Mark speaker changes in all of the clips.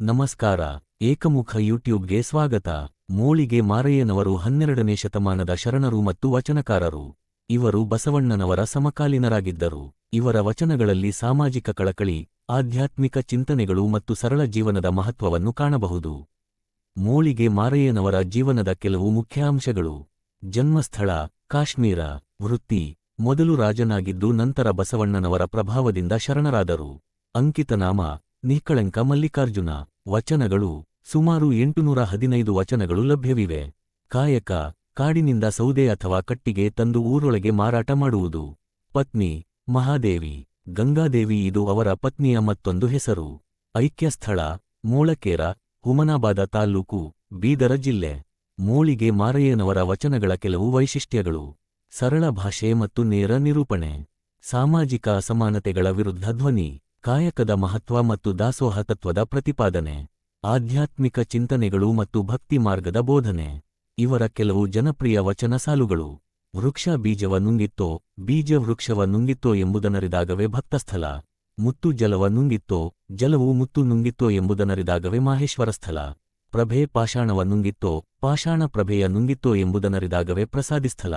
Speaker 1: ನಮಸ್ಕಾರ, ಏಕಮುಖ ಯೂಟ್ಯೂಬ್ಗೆ ಸ್ವಾಗತ. ಮೋಳಿಗೆ ಮಾರಯ್ಯನವರು ಹನ್ನೆರಡನೇ ಶತಮಾನದ ಶರಣರು ಮತ್ತು ವಚನಕಾರರು. ಇವರು ಬಸವಣ್ಣನವರ ಸಮಕಾಲೀನರಾಗಿದ್ದರು. ಇವರ ವಚನಗಳಲ್ಲಿ ಸಾಮಾಜಿಕ ಕಳಕಳಿ, ಆಧ್ಯಾತ್ಮಿಕ ಚಿಂತನೆಗಳು ಮತ್ತು ಸರಳ ಜೀವನದ ಮಹತ್ವವನ್ನು ಕಾಣಬಹುದು. ಮೋಳಿಗೆ ಮಾರಯ್ಯನವರ ಜೀವನದ ಕೆಲವು ಮುಖ್ಯಾಂಶಗಳು. ಜನ್ಮಸ್ಥಳ, ಕಾಶ್ಮೀರ, ವೃತ್ತಿ, ಮೊದಲು ರಾಜನಾಗಿದ್ದು ನಂತರ ಬಸವಣ್ಣನವರ ಪ್ರಭಾವದಿಂದ ಶರಣರಾದರು. ಅಂಕಿತನಾಮ ನಿಷ್ಕಳಂಕ ಮಲ್ಲಿಕಾರ್ಜುನ. ವಚನಗಳು, ಸುಮಾರು ಎಂಟುನೂರ ಹದಿನೈದು ವಚನಗಳು ಲಭ್ಯವಿವೆ. ಕಾಯಕ, ಕಾಡಿನಿಂದ ಸೌದೆ ಅಥವಾ ಕಟ್ಟಿಗೆ ತಂದು ಊರೊಳಗೆ ಮಾರಾಟ ಮಾಡುವುದು. ಪತ್ನಿ, ಮಹಾದೇವಿ, ಗಂಗಾದೇವಿ ಇದು ಅವರ ಪತ್ನಿಯ ಮತ್ತೊಂದು ಹೆಸರು. ಐಕ್ಯಸ್ಥಳ, ಮೋಳಕೇರ, ಹುಮನಾಬಾದ ತಾಲ್ಲೂಕು, ಬೀದರ ಜಿಲ್ಲೆ. ಮೋಳಿಗೆ ಮಾರಯ್ಯನವರ ವಚನಗಳ ಕೆಲವು ವೈಶಿಷ್ಟ್ಯಗಳು. ಸರಳ ಭಾಷೆ ಮತ್ತು ನೇರ ನಿರೂಪಣೆ. ಸಾಮಾಜಿಕ ಅಸಮಾನತೆಗಳ ವಿರುದ್ಧ ಧ್ವನಿ. ಕಾಯಕದ ಮಹತ್ವ ಮತ್ತು ದಾಸೋಹ ತತ್ವದ ಪ್ರತಿಪಾದನೆ, ಆಧ್ಯಾತ್ಮಿಕ ಚಿಂತನೆಗಳು ಮತ್ತು ಭಕ್ತಿ ಮಾರ್ಗದ ಬೋಧನೆ. ಇವರ ಕೆಲವು ಜನಪ್ರಿಯ ವಚನ ಸಾಲುಗಳು, ವೃಕ್ಷ ಬೀಜವ ನುಂಗಿತ್ತೋ, ಬೀಜ ವೃಕ್ಷವ ನುಂಗಿತ್ತೋ ಎಂಬುದನರಿದಾಗವೇ ಭಕ್ತಸ್ಥಲ. ಮುತ್ತು ಜಲವ ನುಂಗಿತ್ತೋ, ಜಲವು ಮುತ್ತು ನುಂಗಿತ್ತೋ ಎಂಬುದನರಿದಾಗವೇ ಮಾಹೇಶ್ವರ ಸ್ಥಳ ಪ್ರಭೆ ಪಾಷಾಣವ ನುಂಗಿತ್ತೋ, ಪಾಷಾಣ ಪ್ರಭೆಯ ನುಂಗಿತ್ತೋ ಎಂಬುದನರಿದಾಗವೇ ಪ್ರಸಾದಿಸ್ಥಳ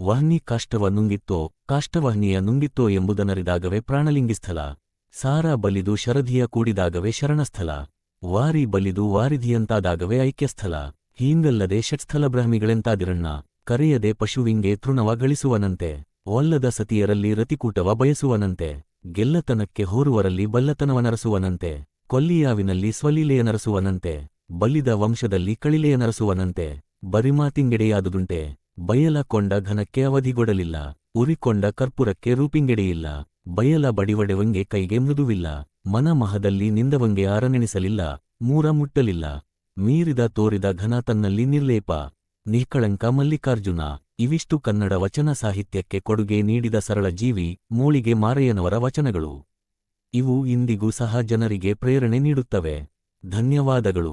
Speaker 1: ವಹ್ನಿ ಕಾಷ್ಟವ ನುಂಗಿತ್ತೋ, ಕಾಷ್ಟವಹ್ನಿಯ ನುಂಗಿತ್ತೋ ಎಂಬುದನರಿದಾಗವೇ ಪ್ರಾಣಲಿಂಗಿಸ್ಥಳ ಸಾರ ಬಲಿದು ಶರಧಿಯ ಕೂಡಿದಾಗವೇ ಶರಣಸ್ಥಲ, ವಾರಿ ಬಲಿದು ವಾರಿಧಿಯಂತಾದಾಗವೇ ಐಕ್ಯಸ್ಥಲ. ಹೀಂಗಲ್ಲದೆ ಷಟ್ಸ್ಥಲ ಬ್ರಹ್ಮಿಗಳೆಂತಾದಿರಣ್ಣ, ಕರೆಯದೆ ಪಶುವಿಂಗೆ ತೃಣವ ಗಳಿಸುವನಂತೆ, ಒಲ್ಲದ ಸತಿಯರಲ್ಲಿ ರತಿಕೂಟವ ಬಯಸುವನಂತೆ, ಗೆಲ್ಲತನಕ್ಕೆ ಹೋರುವರಲ್ಲಿ ಬಲ್ಲತನವನರಸುವನಂತೆ ಕೊಲ್ಲಿಯಾವಿನಲ್ಲಿ ಸ್ವಲೀಲೆಯನರಸುವನಂತೆ ಬಲಿದ ವಂಶದಲ್ಲಿ ಕಳಿಲೆಯನರಸುವನಂತೆ ಬರಿಮಾತಿಂಗೆಡೆಯಾದುದುಂಟೆ ಬಯಲ ಕೊಂಡ ಘನಕ್ಕೆ ಅವಧಿಗೊಡಲಿಲ್ಲ, ಉರಿಕೊಂಡ ಕರ್ಪೂರಕ್ಕೆ ರೂಪಿಂಗೆಡೆಯಿಲ್ಲ. ಬಯಲ ಬಡಿವಡೆವಂಗೆ ಕೈಗೆ ಮೃದುವಿಲ್ಲ ಮನ ಮಹದಲ್ಲಿ ನಿಂದವಂಗೆ ಅರನೆಣಿಸಲಿಲ್ಲ ಮೂರ ಮುಟ್ಟಲಿಲ್ಲ. ಮೀರಿದ ತೋರಿದ ಘನ ತನ್ನಲ್ಲಿ ನಿರ್ಲೇಪ. ನಿಷ್ಕಳಂಕ ಮಲ್ಲಿಕಾರ್ಜುನ, ಇವಿಷ್ಟು ಕನ್ನಡ ವಚನ ಸಾಹಿತ್ಯಕ್ಕೆ ಕೊಡುಗೆ ನೀಡಿದ ಸರಳ ಜೀವಿ, ಮೂಳಿಗೆ ಮಾರಯ್ಯನವರ ವಚನಗಳು. ಇವು ಇಂದಿಗೂ ಸಹ ಜನರಿಗೆ ಪ್ರೇರಣೆ ನೀಡುತ್ತವೆ. ಧನ್ಯವಾದಗಳು.